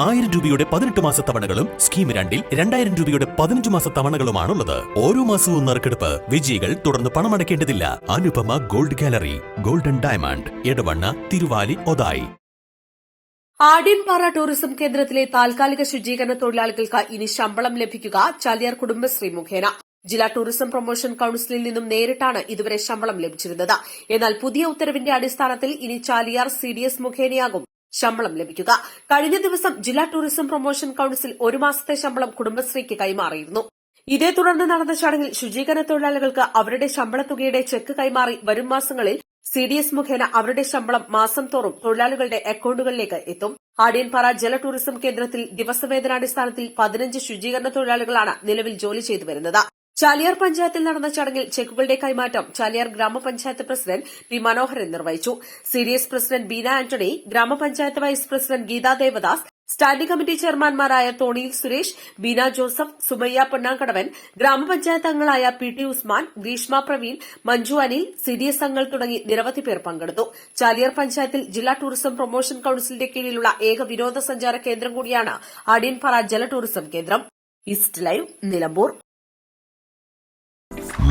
ആയിരം രൂപയുടെ പതിനെട്ട് മാസ തവണകളും സ്കീം രണ്ടിൽ രണ്ടായിരം രൂപയുടെ പതിനഞ്ച് മാസ തവണകളുമാണുള്ളത്. ഓരോ മാസവും നറുക്കെടുപ്പ് വിജയികൾ തുടർന്ന് പണമടയ്ക്കേണ്ടതില്ല. Anupama gold gallery golden diamond Edavanna Thiruvali Othayi. Adyanpara tourism കേന്ദ്രത്തിലെ താൽക്കാലിക ശുചീകരണ തൊഴിലാളികൾക്ക് ഇനി ശമ്പളം ലഭിക്കുക ചാലിയാർ കുടുംബശ്രീ മുഖേന. ജില്ലാ ടൂറിസം പ്രൊമോഷൻ കൌൺസിലിൽ നിന്നും നേരിട്ടാണ് ഇതുവരെ ശമ്പളം ലഭിച്ചിരുന്നത്. എന്നാൽ പുതിയ ഉത്തരവിന്റെ അടിസ്ഥാനത്തിൽ ഇനി ചാലിയാർ സിഡിഎസ് മുഖേനയാകും. ശമ്പളം ലഭിക്കുക. കഴിഞ്ഞ ദിവസം ജില്ലാ ടൂറിസം പ്രൊമോഷൻ കൌൺസിൽ ഒരു മാസത്തെ ശമ്പളം കുടുംബശ്രീക്ക് കൈമാറിയിരുന്നു. ഇതേ തുടർന്ന് നടന്ന ചടങ്ങിൽ ശുചീകരണ തൊഴിലാളികൾക്ക് അവരുടെ ശമ്പള തുകയുടെ ചെക്ക് കൈമാറി വരും മാസങ്ങളിൽ സി ഡി എസ് മുഖേന അവരുടെ ശമ്പളം മാസം തോറും തൊഴിലാളികളുടെ അക്കൌണ്ടുകളിലേക്ക് എത്തും. ആടിയൻപാറ ജല ടൂറിസം കേന്ദ്രത്തിൽ ദിവസവേതനാടിസ്ഥാനത്തിൽ പതിനഞ്ച് ശുചീകരണ തൊഴിലാളികളാണ് നിലവിൽ ജോലി ചെയ്തു വരുന്നത്. ചാലിയാർ പഞ്ചായത്തിൽ നടന്ന ചടങ്ങിൽ ചെക്കുകളുടെ കൈമാറ്റം ചാലിയാർ ഗ്രാമപഞ്ചായത്ത് പ്രസിഡന്റ് പി മനോഹരൻ നിർവഹിച്ചു. സിഡിഎസ് പ്രസിഡന്റ് ബീന ആന്റണി ഗ്രാമപഞ്ചായത്ത് vice president Geetha Devadas standing committee ചെയർമാൻമാരായ തോണിയിൽ സുരേഷ് ബീന ജോസഫ് സുമയ്യ പൊന്നാങ്കടവൻ ഗ്രാമപഞ്ചായത്ത് അംഗങ്ങളായ P T Usman Greeshma Praveen Manju Anil CDS അംഗങ്ങൾ തുടങ്ങി നിരവധി പേർ പങ്കെടുത്തു. ചാലിയാർ പഞ്ചായത്തിൽ ജില്ലാ ടൂറിസം പ്രൊമോഷൻ കൌൺസിലിന്റെ കീഴിലുള്ള ഏക വിനോദസഞ്ചാര കേന്ദ്രം കൂടിയാണ് അടിയൻപാറ ജല ടൂറിസം കേന്ദ്രം. East live Nilambur.